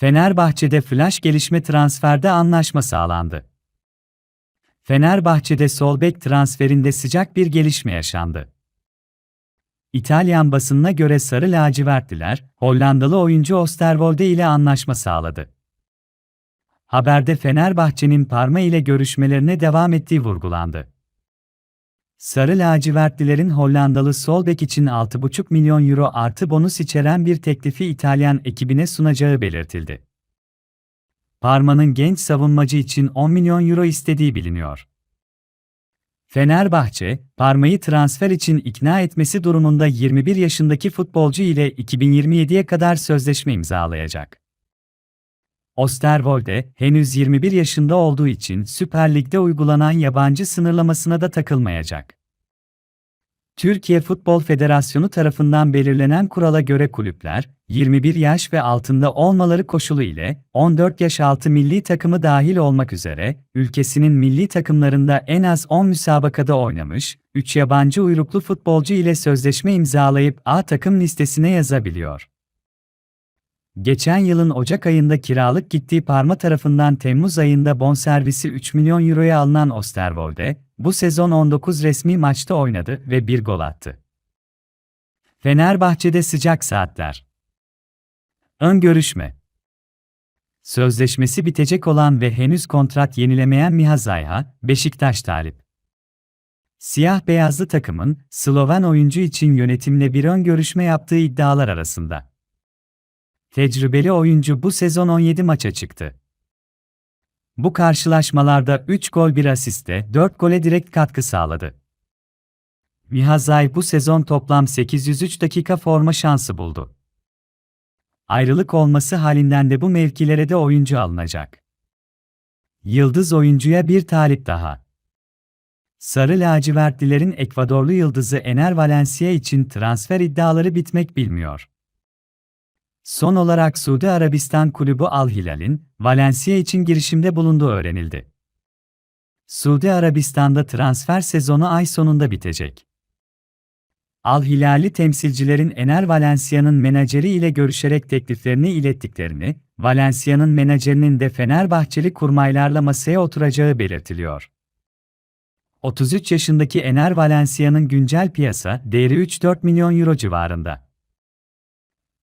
Fenerbahçe'de flash gelişme transferde anlaşma sağlandı. Fenerbahçe'de sol bek transferinde sıcak bir gelişme yaşandı. İtalyan basınına göre Sarı Lacivertliler, Hollandalı oyuncu Osterwolde ile anlaşma sağladı. Haberde Fenerbahçe'nin Parma ile görüşmelerine devam ettiği vurgulandı. Sarı lacivertlilerin Hollandalı sol bek için 6,5 milyon euro artı bonus içeren bir teklifi İtalyan ekibine sunacağı belirtildi. Parma'nın genç savunmacı için 10 milyon euro istediği biliniyor. Fenerbahçe, Parma'yı transfer için ikna etmesi durumunda 21 yaşındaki futbolcu ile 2027'ye kadar sözleşme imzalayacak. Osterwolde, henüz 21 yaşında olduğu için Süper Lig'de uygulanan yabancı sınırlamasına da takılmayacak. Türkiye Futbol Federasyonu tarafından belirlenen kurala göre kulüpler, 21 yaş ve altında olmaları koşulu ile 14 yaş altı milli takımı dahil olmak üzere, ülkesinin milli takımlarında en az 10 müsabakada oynamış, 3 yabancı uyruklu futbolcu ile sözleşme imzalayıp A takım listesine yazabiliyor. Geçen yılın Ocak ayında kiralık gittiği Parma tarafından Temmuz ayında bonservisi 3 milyon euroya alınan Osterwolde, bu sezon 19 resmi maçta oynadı ve bir gol attı. Fenerbahçe'de sıcak saatler. Ön görüşme. Sözleşmesi bitecek olan ve henüz kontrat yenilemeyen Miha Zayha, Beşiktaş talip. Siyah beyazlı takımın Sloven oyuncu için yönetimle bir ön görüşme yaptığı iddialar arasında. Tecrübeli oyuncu bu sezon 17 maça çıktı. Bu karşılaşmalarda 3 gol 1 asiste 4 gole direkt katkı sağladı. Mihazay bu sezon toplam 803 dakika forma şansı buldu. Ayrılık olması halinden de bu mevkilere de oyuncu alınacak. Yıldız oyuncuya bir talip daha. Sarı lacivertlilerin Ekvadorlu yıldızı Ener Valencia için transfer iddiaları bitmek bilmiyor. Son olarak Suudi Arabistan kulübü Al Hilal'in Valencia için girişimde bulunduğu öğrenildi. Suudi Arabistan'da transfer sezonu ay sonunda bitecek. Al Hilal'i temsilcilerin Ener Valencia'nın menajeri ile görüşerek tekliflerini ilettiklerini, Valencia'nın menajerinin de Fenerbahçeli kurmaylarla masaya oturacağı belirtiliyor. 33 yaşındaki Ener Valencia'nın güncel piyasa değeri 3-4 milyon euro civarında.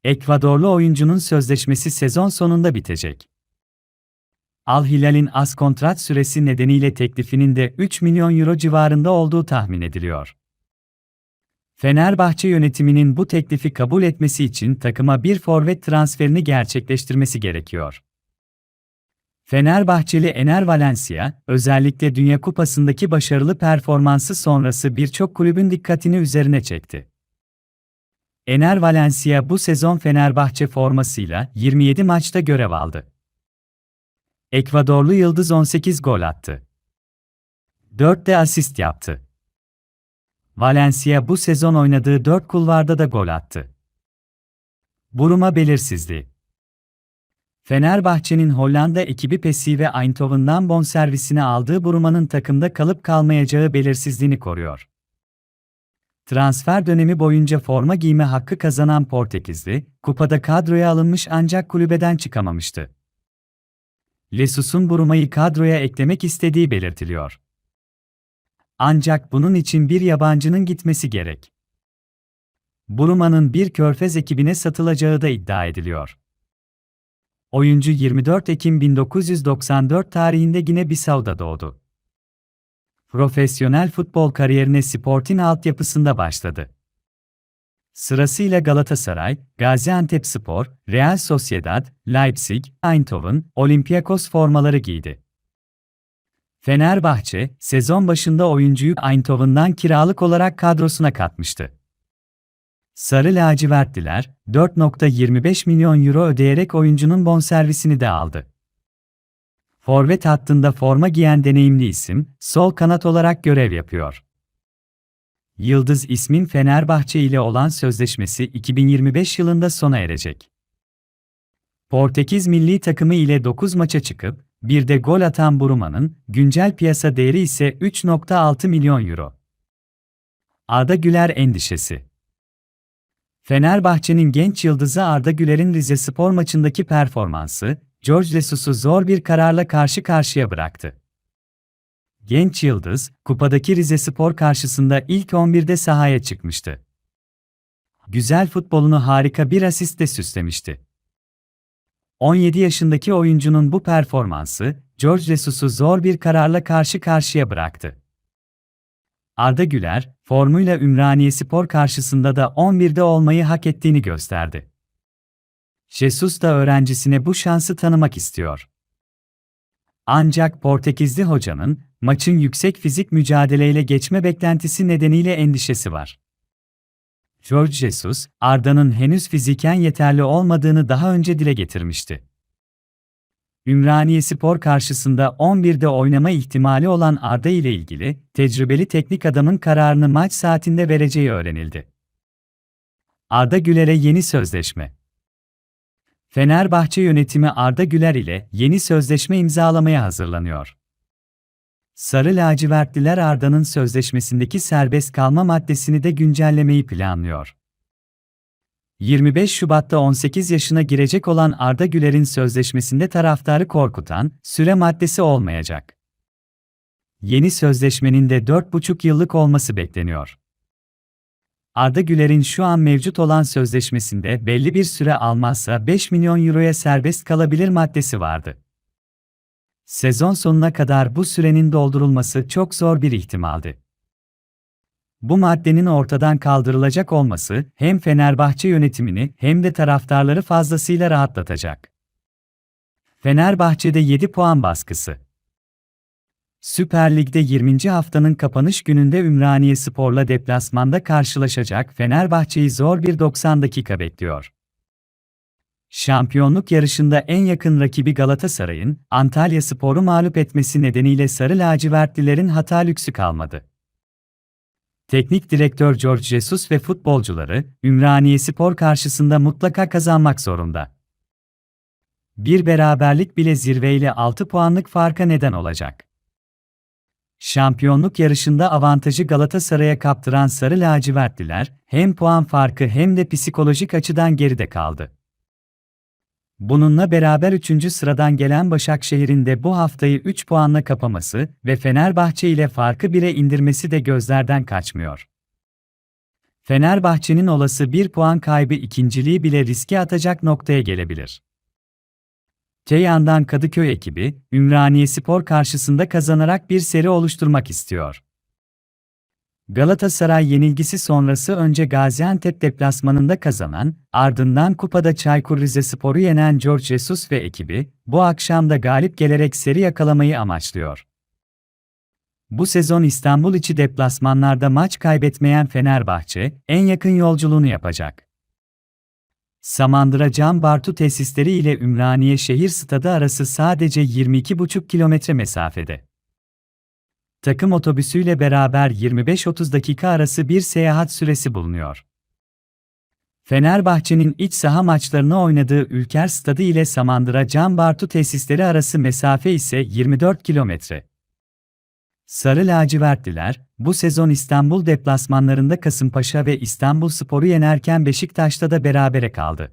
Ekvadorlu oyuncunun sözleşmesi sezon sonunda bitecek. Al Hilal'in az kontrat süresi nedeniyle teklifinin de 3 milyon euro civarında olduğu tahmin ediliyor. Fenerbahçe yönetiminin bu teklifi kabul etmesi için takıma bir forvet transferini gerçekleştirmesi gerekiyor. Fenerbahçeli Ener Valencia, özellikle Dünya Kupası'ndaki başarılı performansı sonrası birçok kulübün dikkatini üzerine çekti. Ener Valencia bu sezon Fenerbahçe formasıyla 27 maçta görev aldı. Ekvadorlu Yıldız 18 gol attı. 4 de asist yaptı. Valencia bu sezon oynadığı 4 kulvarda da gol attı. Buruma belirsizdi. Fenerbahçe'nin Hollanda ekibi PSV Eindhoven'dan bonservisini aldığı Buruma'nın takımda kalıp kalmayacağı belirsizliğini koruyor. Transfer dönemi boyunca forma giyme hakkı kazanan Portekizli, kupada kadroya alınmış ancak kulübeden çıkamamıştı. Lesus'un Buruma'yı kadroya eklemek istediği belirtiliyor. Ancak bunun için bir yabancının gitmesi gerek. Buruma'nın bir körfez ekibine satılacağı da iddia ediliyor. Oyuncu 24 Ekim 1994 tarihinde Gine-Bissau'da doğdu. Profesyonel futbol kariyerine Sporting altyapısında başladı. Sırasıyla Galatasaray, Gaziantepspor, Real Sociedad, Leipzig, Eindhoven, Olympiakos formaları giydi. Fenerbahçe, sezon başında oyuncuyu Eindhoven'dan kiralık olarak kadrosuna katmıştı. Sarı lacivertliler, 4.25 milyon euro ödeyerek oyuncunun bonservisini de aldı. Forvet hattında forma giyen deneyimli isim, sol kanat olarak görev yapıyor. Yıldız ismin Fenerbahçe ile olan sözleşmesi 2025 yılında sona erecek. Portekiz milli takımı ile 9 maça çıkıp, bir de gol atan Buruma'nın güncel piyasa değeri ise 3.6 milyon euro. Arda Güler endişesi Fenerbahçe'nin genç yıldızı Arda Güler'in Rize Spor maçındaki performansı, George Jesus'u zor bir kararla karşı karşıya bıraktı. Genç yıldız, kupadaki Rize Spor karşısında ilk 11'de sahaya çıkmıştı. Güzel futbolunu harika bir asistle süslemişti. 17 yaşındaki oyuncunun bu performansı, George Jesus'u zor bir kararla karşı karşıya bıraktı. Arda Güler, formuyla Ümraniye Spor karşısında da 11'de olmayı hak ettiğini gösterdi. Jesus da öğrencisine bu şansı tanımak istiyor. Ancak Portekizli hocanın, maçın yüksek fizik mücadeleyle geçme beklentisi nedeniyle endişesi var. George Jesus, Arda'nın henüz fiziken yeterli olmadığını daha önce dile getirmişti. Ümraniye Spor karşısında 11'de oynama ihtimali olan Arda ile ilgili, tecrübeli teknik adamın kararını maç saatinde vereceği öğrenildi. Arda Güler'e yeni sözleşme Fenerbahçe yönetimi Arda Güler ile yeni sözleşme imzalamaya hazırlanıyor. Sarı lacivertliler Arda'nın sözleşmesindeki serbest kalma maddesini de güncellemeyi planlıyor. 25 Şubat'ta 18 yaşına girecek olan Arda Güler'in sözleşmesinde taraftarı korkutan süre maddesi olmayacak. Yeni sözleşmenin de 4,5 yıllık olması bekleniyor. Arda Güler'in şu an mevcut olan sözleşmesinde belli bir süre almazsa 5 milyon euroya serbest kalabilir maddesi vardı. Sezon sonuna kadar bu sürenin doldurulması çok zor bir ihtimaldi. Bu maddenin ortadan kaldırılacak olması hem Fenerbahçe yönetimini hem de taraftarları fazlasıyla rahatlatacak. Fenerbahçe'de 7 puan baskısı. Süper Lig'de 20. haftanın kapanış gününde Ümraniye Spor'la deplasmanda karşılaşacak Fenerbahçe'yi zor bir 90 dakika bekliyor. Şampiyonluk yarışında en yakın rakibi Galatasaray'ın Antalya Spor'u mağlup etmesi nedeniyle Sarı lacivertlilerin hata lüksü kalmadı. Teknik direktör George Jesus ve futbolcuları Ümraniye Spor karşısında mutlaka kazanmak zorunda. Bir beraberlik bile zirveyle 6 puanlık farka neden olacak. Şampiyonluk yarışında avantajı Galatasaray'a kaptıran Sarı lacivertliler hem puan farkı hem de psikolojik açıdan geride kaldı. Bununla beraber 3. sıradan gelen Başakşehir'in de bu haftayı 3 puanla kapaması ve Fenerbahçe ile farkı 1'e indirmesi de gözlerden kaçmıyor. Fenerbahçe'nin olası 1 puan kaybı ikinciliği bile riske atacak noktaya gelebilir. Te yandan Kadıköy ekibi, Ümraniye Spor karşısında kazanarak bir seri oluşturmak istiyor. Galatasaray yenilgisi sonrası önce Gaziantep deplasmanında kazanan, ardından kupada Çaykur Rizespor'u yenen George Jesus ve ekibi, bu akşam da galip gelerek seri yakalamayı amaçlıyor. Bu sezon İstanbul içi deplasmanlarda maç kaybetmeyen Fenerbahçe, en yakın yolculuğunu yapacak. Samandıra Can Bartu tesisleri ile Ümraniye Şehir Stadı arası sadece 22,5 kilometre mesafede takım otobüsüyle beraber 25-30 dakika arası bir seyahat süresi bulunuyor. Fenerbahçe'nin iç saha maçlarını oynadığı Ülker Stadı ile Samandıra Can Bartu tesisleri arası mesafe ise 24 kilometre. Sarı lacivertliler, bu sezon İstanbul deplasmanlarında Kasımpaşa ve İstanbul Spor'u yenerken Beşiktaş'ta da berabere kaldı.